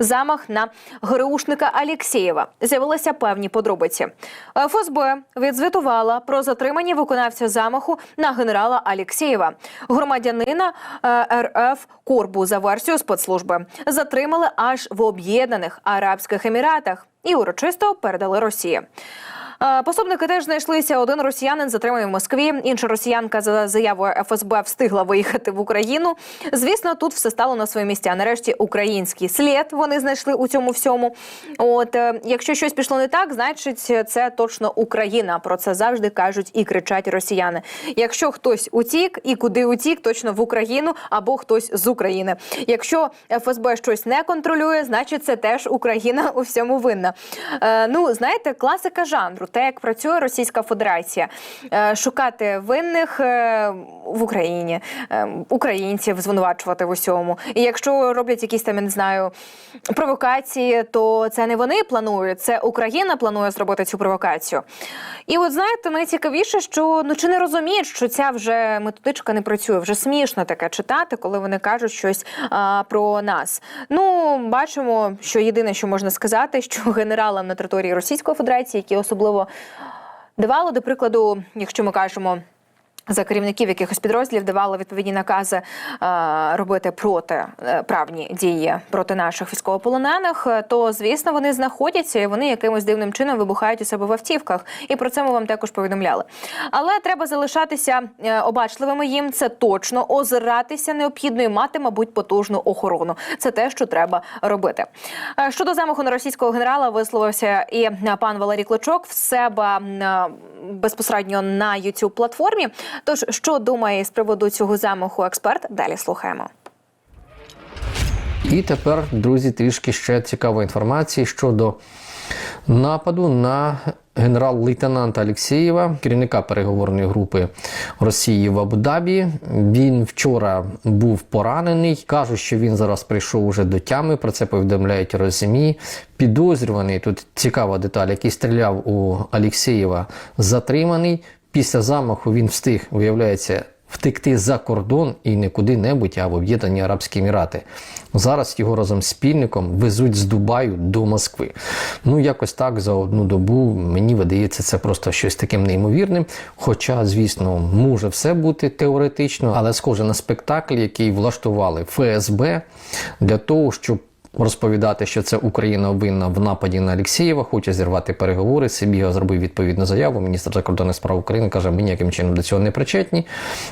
Замах на ГРУшника Алєксєєва з'явилися певні подробиці. ФСБ відзвітувала про затримання виконавця замаху на генерала Алєксєєва, громадянина е, РФ Корбу за версією спецслужби. Затримали аж в Об'єднаних Арабських Еміратах і урочисто передали Росії. Е, Пособники теж знайшлися. Один росіянин затриманий в Москві. Інша росіянка за заявою ФСБ встигла виїхати в Україну. Звісно, тут все стало на свої місця. Нарешті український слід вони знайшли у цьому всьому. От е, якщо щось пішло не так, значить це точно Україна. Про це завжди кажуть і кричать росіяни. Якщо хтось утік і куди утік, точно в Україну або хтось з України. Якщо ФСБ щось не контролює, значить це теж Україна у всьому винна. Е, ну знаєте, класика жанру, те, як працює Російська Федерація, Е, шукати винних е, в Україні, е, українців звинувачувати в усьому. І якщо роблять якісь там, я не знаю, провокації, то це не вони планують, це Україна планує зробити цю провокацію. І от знаєте, найцікавіше, що ну чи не розуміють, що ця вже методичка не працює. Вже смішно таке читати, коли вони кажуть щось а, про нас. Ну, бачимо, що єдине, що можна сказати, що генералам на території Російської Федерації, які особливо давали, до прикладу, якщо ми кажемо. За керівників якихось підрозділів давали відповідні накази е, робити проти е, правні дії проти наших військовополонених. е, То звісно вони знаходяться і вони якимось дивним чином вибухають у себе в автівках. І про це ми вам також повідомляли. Але треба залишатися обачливими їм. Це точно озиратися необхідно і мати, мабуть, потужну охорону. Це те, що треба робити. Щодо замаху на російського генерала висловився і пан Валерій Клочок в себе безпосередньо на youtube платформі. Тож, що думає з приводу цього замаху експерт? Далі слухаємо. І тепер, друзі, трішки ще цікавої інформації щодо нападу на генерал-лейтенанта Алєксєєва, керівника переговорної групи Росії в Абу-Дабі. Він вчора був поранений. Кажуть, що він зараз прийшов уже до тями. Про це повідомляють розумі. Підозрюваний тут цікава деталь, який стріляв у Алєксєєва, затриманий. Після замаху він встиг, виявляється, втекти за кордон і не куди-небудь, а в Об'єднані Арабські Емірати. Зараз його разом з спільником везуть з Дубаю до Москви. Ну, якось так за одну добу мені видається це просто щось таким неймовірним. Хоча, звісно, може все бути теоретично, але схоже на спектакль, який влаштували ФСБ для того, щоб розповідати, що це Україна винна в нападі на Алєксєєва, хоче зірвати переговори. Сибіга зробив відповідну заяву. Міністр закордонних справ України каже, ми ніяким чином до цього не причетні.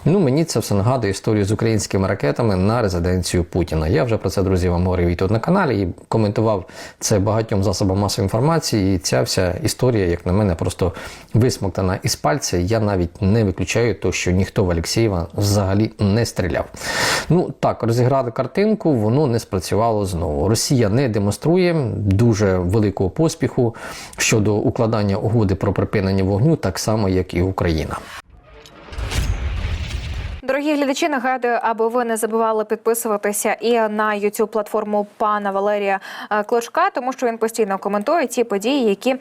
Ну мені це все нагадує історію з українськими ракетами на резиденцію Путіна. Я вже про це, друзі, вам говорив і тут на каналі і коментував це багатьом засобам масової інформації. І ця вся історія, як на мене, просто висмоктана із пальця. Я навіть не виключаю то, що ніхто в Алєксєєва взагалі не стріляв. Ну так, розіграти картинку, воно не спрацювало знову. Росія не демонструє дуже великого поспіху щодо укладання угоди про припинення вогню, так само як і Україна. Дорогі глядачі, нагадую, аби ви не забували підписуватися і на youtube платформу пана Валерія е, Клочка, тому що він постійно коментує ті події, які е,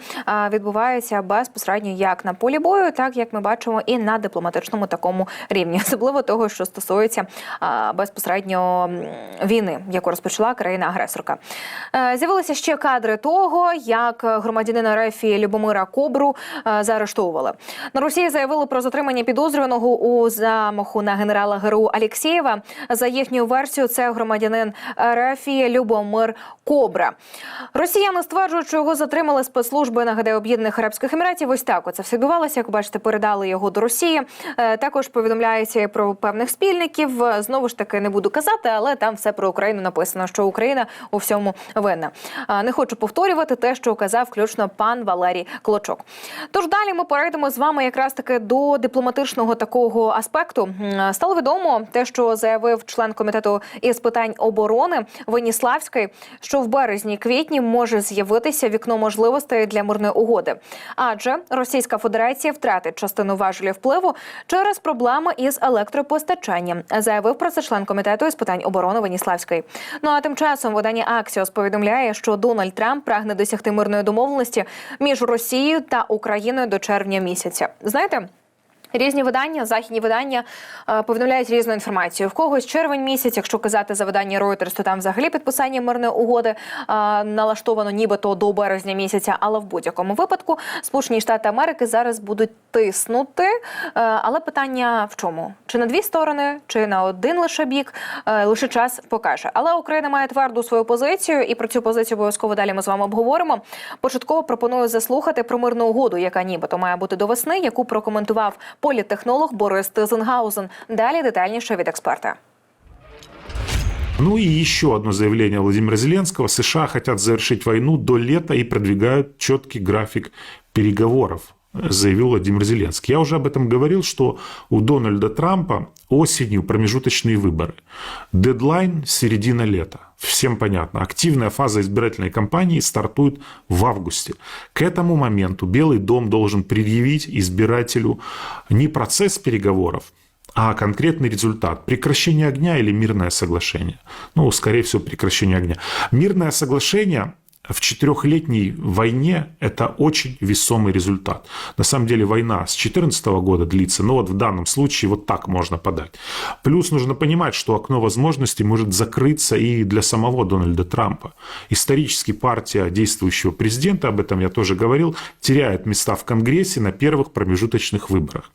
відбуваються безпосередньо як на полі бою, так як ми бачимо, і на дипломатичному такому рівні, особливо того, що стосується е, безпосередньо війни, яку розпочала країна-агресорка. З'явилися ще кадри того, як громадянина Рефі Любомира Кобру заарештовували. На Росії заявили про затримання підозрюваного у замаху на генерала ГРУ Алєксєєва. За їхньою версією, це громадянин Рефі Любомир Кобра. Росіяни стверджують, що його затримали спецслужби нагадаю Об'єднаних Арабських Еміратів. Ось так оце все відбувалося. Як бачите, передали його до Росії. Е, Також повідомляється про певних спільників. Знову ж таки не буду казати, але там все про Україну написано, що Україна у всьому винна. Не хочу повторювати те, що казав включно пан Валерій Клочок. Тож далі ми перейдемо з вами якраз таки до дипломатичного такого аспекту. М, Стало відомо те, що заявив член комітету із питань оборони Веніславський, що в березні-квітні може з'явитися вікно можливостей для мирної угоди, адже Російська Федерація втратить частину важелів впливу через проблеми із електропостачанням. Заявив про це член комітету із питань оборони Веніславський. Ну а тим часом видання Аксіос повідомляє, що Дональд Трамп прагне досягти мирної домовленості між Росією та Україною до червня місяця. Знаєте? Різні видання, західні видання е, повідомляють різну інформацію. В когось червень місяць, якщо казати за видання Reuters, то там взагалі підписання мирної угоди е, налаштовано нібито до березня місяця. Але в будь-якому випадку Сполучені Штати Америки зараз будуть тиснути. Е, але питання в чому? Чи на дві сторони, чи на один лише бік, лише час покаже. Але Україна має тверду свою позицію, і про цю позицію обов'язково далі ми з вами обговоримо. Початково пропоную заслухати про мирну угоду, яка нібито має бути до весни, яку прокоментував політтехнолог Борис Тизенгаузен. Далі детальніше від експерта. Ну и еще одно заявление Владимира Зеленского. США хотят завершить войну до лета и продвигают четкий график переговоров, заявил Владимир Зеленский. Я уже об этом говорил, что у Дональда Трампа осенью промежуточные выборы. Дедлайн – середина лета. Всем понятно. Активная фаза избирательной кампании стартует в августе. К этому моменту Белый дом должен предъявить избирателю не процесс переговоров, а конкретный результат. Прекращение огня или мирное соглашение? Ну, скорее всего, прекращение огня. Мирное соглашение в четырехлетней войне – это очень весомый результат. На самом деле война с 2014 года длится, но вот в данном случае вот так можно подать. Плюс нужно понимать, что окно возможностей может закрыться и для самого Дональда Трампа. Исторически партия действующего президента, об этом я тоже говорил, теряет места в Конгрессе на первых промежуточных выборах.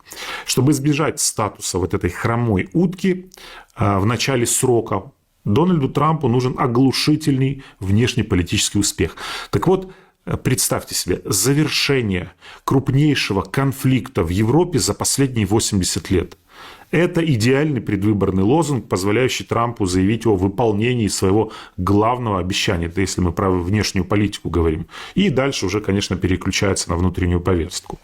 Чтобы избежать статуса вот этой хромой утки а, в начале срока, Дональду Трампу нужен оглушительный внешнеполитический успех. Так вот, э, представьте себе, завершение крупнейшего конфликта в Европе за последние 80 лет. Это идеальный предвыборный лозунг, позволяющий Трампу заявить о выполнении своего главного обещания. Это если мы про внешнюю политику говорим. И дальше уже, конечно, переключается на внутреннюю повестку.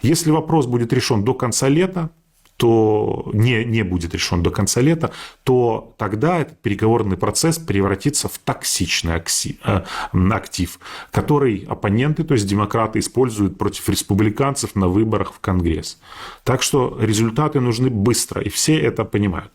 Если вопрос будет решен до конца лета, то не, не будет решен до конца лета, то тогда этот переговорный процесс превратится в токсичный э, актив, который оппоненты, то есть демократы, используют против республиканцев на выборах в Конгресс. Так что результаты нужны быстро, и все это понимают.